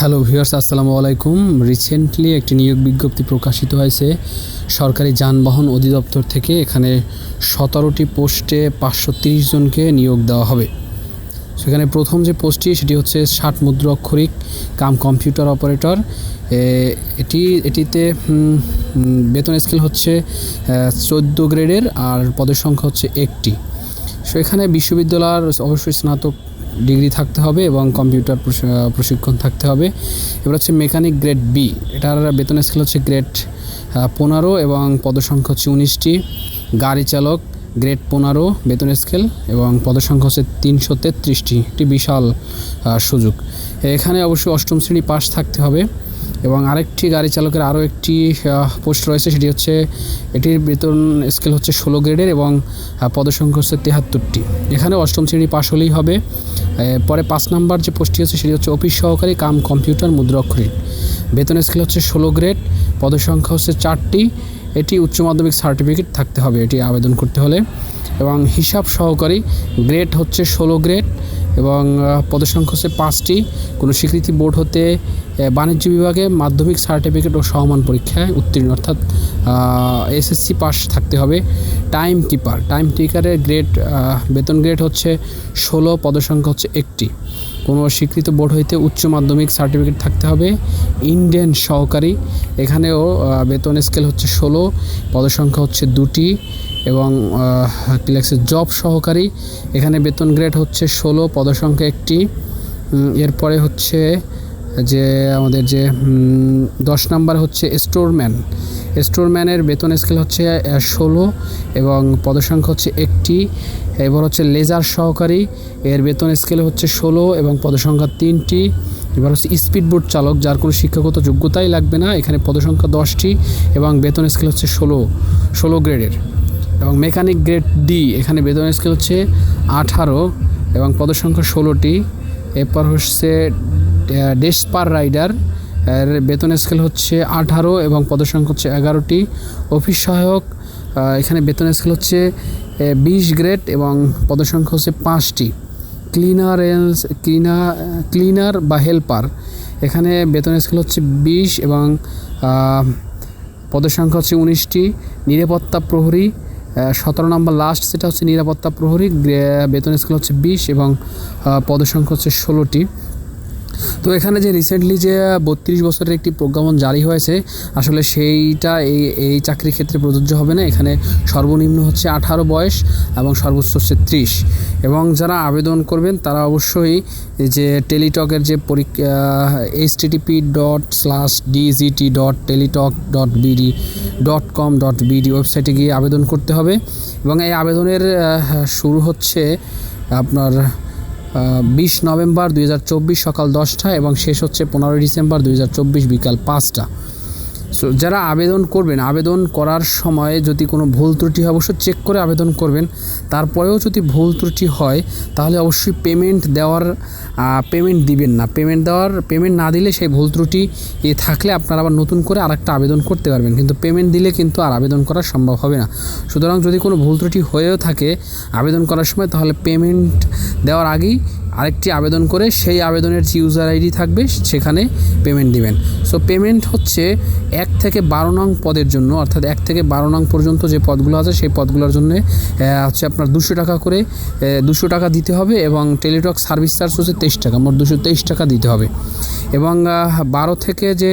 Hello viewers আসসালামু আলাইকুম। Recently একটি নিয়োগ বিজ্ঞপ্তি প্রকাশিত হয়েছে। সরকারি যানবাহন অধিদপ্তর থেকে এখানে সতেরোটি পোস্টে পাঁচশো জনকে নিয়োগ দেওয়া হবে। সেখানে প্রথম যে পোস্টটি, সেটি হচ্ছে ষাট মুদ্রা অক্ষরিক কাম কম্পিউটার অপারেটর। এটি, এটিতে বেতন স্কেল হচ্ছে চোদ্দ গ্রেডের আর পদের সংখ্যা হচ্ছে একটি। সো এখানে বিশ্ববিদ্যালয়ের অবশ্যই স্নাতক ডিগ্রি থাকতে হবে এবং কম্পিউটার প্রশি- প্রশিক্ষণ থাকতে হবে। এবার হচ্ছে মেকানিক গ্রেড বি। এটার বেতন স্কেল হচ্ছে গ্রেড পনেরো এবং পদসংখ্যা হচ্ছে উনিশটি। গাড়ি চালক, গ্রেড পনেরো বেতন স্কেল এবং পদসংখ্যা হচ্ছে তিনশো তেত্রিশটি। একটি বিশাল সুযোগ। এখানে অবশ্যই অষ্টম শ্রেণি পাস থাকতে হবে। এবং আরেকটি গাড়ি চালকের আরও একটি পোস্ট রয়েছে, সেটি হচ্ছে, এটির বেতন স্কেল হচ্ছে ষোলো গ্রেডের এবং পদসংখ্যা হচ্ছে তেহাত্তরটি। এখানে অষ্টম শ্রেণি পাশ হলেই হবে। পরে পাঁচ নাম্বার যে পোস্টটি হচ্ছে সেটি হচ্ছে অফিস সহকারী কাম কম্পিউটার মুদ্রাক্ষরিক বেতন স্কেল হচ্ছে ষোলো গ্রেড, পদসংখ্যা হচ্ছে চারটি। এটি উচ্চ মাধ্যমিক সার্টিফিকেট থাকতে হবে, এটি আবেদন করতে হলে। এবং হিসাব সহকারী গ্রেড হচ্ছে ষোলো গ্রেড এবং পদসংখ্যা হচ্ছে পাঁচটি। কোনো স্বীকৃতি বোর্ড হতে বাণিজ্য বিভাগে মাধ্যমিক সার্টিফিকেট ও সহমান পরীক্ষায় উত্তীর্ণ, অর্থাৎ এসএসসি পাস থাকতে হবে। টাইম কিপার, টাইম টিকারের গ্রেড বেতন গ্রেড হচ্ছে ষোলো পদসংখ্যা হচ্ছে একটি। কোনো স্বীকৃত বোর্ড হইতে উচ্চ মাধ্যমিক সার্টিফিকেট থাকতে হবে। ইন্ডিয়ান সহকারী। এখানেও বেতন স্কেল হচ্ছে ষোলো, পদসংখ্যা হচ্ছে দুটি এবং কী লাগছে জব সহকারী। এখানে বেতন গ্রেড হচ্ছে ষোলো, পদসংখ্যা একটি। এরপরে হচ্ছে যে আমাদের যে দশ নাম্বার হচ্ছে স্টোরম্যান স্টোরম্যানের বেতন স্কেল হচ্ছে ষোলো এবং পদসংখ্যা হচ্ছে একটি। এবার হচ্ছে লেজার সহকারী। এর বেতন স্কেল হচ্ছে ষোলো এবং পদসংখ্যা তিনটি। এবার হচ্ছে স্পিডবোট চালক, যার কোনো শিক্ষাগত যোগ্যতাই লাগবে না, এখানে পদসংখ্যা দশটি এবং বেতন স্কেল হচ্ছে ষোলো ষোলো গ্রেডের এবং মেকানিক গ্রেড ডি এখানে বেতন স্কেল হচ্ছে আঠারো এবং পদসংখ্যা ষোলোটি। এরপর হচ্ছে ডেসপার রাইডার এর বেতন স্কেল হচ্ছে আঠারো এবং পদসংখ্যা হচ্ছে এগারোটি। অফিস সহায়ক এখানে বেতন স্কেল হচ্ছে বিশ গ্রেড এবং পদসংখ্যা হচ্ছে পাঁচটি। ক্লিনার ক্লিনার ক্লিনার বা হেল্পার। এখানে বেতন স্কেল হচ্ছে বিশ এবং পদের সংখ্যা হচ্ছে উনিশটি। নিরাপত্তা প্রহরী সতেরো নম্বর লাস্ট সেটা হচ্ছে নিরাপত্তা প্রহরী বেতন স্কেল হচ্ছে বিশ এবং পদের সংখ্যা হচ্ছে ষোলোটি। তো এখানে যে রিসেন্টলি যে বত্রিশ বছরের একটি প্রজ্ঞাপন জারি হয়েছে, আসলে সেইটা এই এই চাকরির ক্ষেত্রে প্রযোজ্য হবে না। এখানে সর্বনিম্ন হচ্ছে আঠারো বয়স এবং সর্বোচ্চ হচ্ছে ত্রিশ। এবং যারা আবেদন করবেন, তারা অবশ্যই যে টেলিটকের যে পরীক্ষা HTTP dot slash DGT dot Teletalk dot BD dot com dot BD ওয়েবসাইটে গিয়ে আবেদন করতে হবে। এবং এই আবেদনের শুরু হচ্ছে আপনার বিশ নভেম্বর দু হাজার চব্বিশ সকাল দশটা এবং শেষ হচ্ছে পনেরোই ডিসেম্বর দুই হাজার চব্বিশ বিকাল পাঁচটা। সো যারা আবেদন করবেন, আবেদন করার সময় যদি কোনো ভুল ত্রুটি হয়, অবশ্যই চেক করে আবেদন করবেন। তারপরেও যদি ভুল ত্রুটি হয়, তাহলে অবশ্যই পেমেন্ট দেওয়ার পেমেন্ট দিবেন না। পেমেন্ট দেওয়ার পেমেন্ট না দিলে সেই ভুল ত্রুটি এ থাকলে আপনারা আবার নতুন করে আরেকটা আবেদন করতে পারবেন। কিন্তু পেমেন্ট দিলে কিন্তু আর আবেদন করা সম্ভব হবে না। সুতরাং যদি কোনো ভুল ত্রুটি হয়েও থাকে আবেদন করার সময়, তাহলে পেমেন্ট দেওয়ার আগেই আরেকটি আবেদন করে সেই আবেদনের যে ইউজার আইডি থাকবে, সেখানে পেমেন্ট দিবেন। সো পেমেন্ট হচ্ছে এক থেকে বারো নং পদের জন্য, অর্থাৎ এক থেকে বারো নং পর্যন্ত যে পদগুলো আছে, সেই পদগুলোর জন্য হচ্ছে আপনার দুশো টাকা করে দুশো টাকা দিতে হবে এবং টেলিটক সার্ভিস চার্জ হচ্ছে তেইশ টাকা, মোট দুশো তেইশ টাকা দিতে হবে। এবং বারো থেকে যে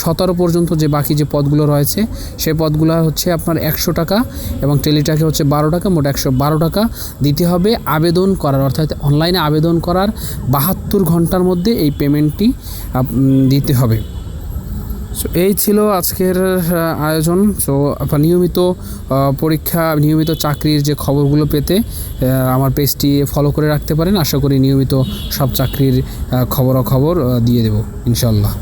সতেরো পর্যন্ত যে বাকি যে পদগুলো রয়েছে, সেই পদগুলো হচ্ছে আপনার একশো টাকা এবং টেলিটাকে হচ্ছে বারো টাকা, মোট একশো বারো টাকা দিতে হবে আবেদন করার, অর্থাৎ অনলাইনে আবেদন করার বাহাত্তর ঘণ্টার মধ্যে এই পেমেন্টটি দিতে হবে। সো এই ছিল আজকের আয়োজন। সো আপনার নিয়মিত পরীক্ষা, নিয়মিত চাকরির যে খবরগুলো পেতে আমার পেজটি ফলো করে রাখতে পারেন। আশা করি নিয়মিত সব চাকরির খবরাখবর দিয়ে দেব ইনশাল্লাহ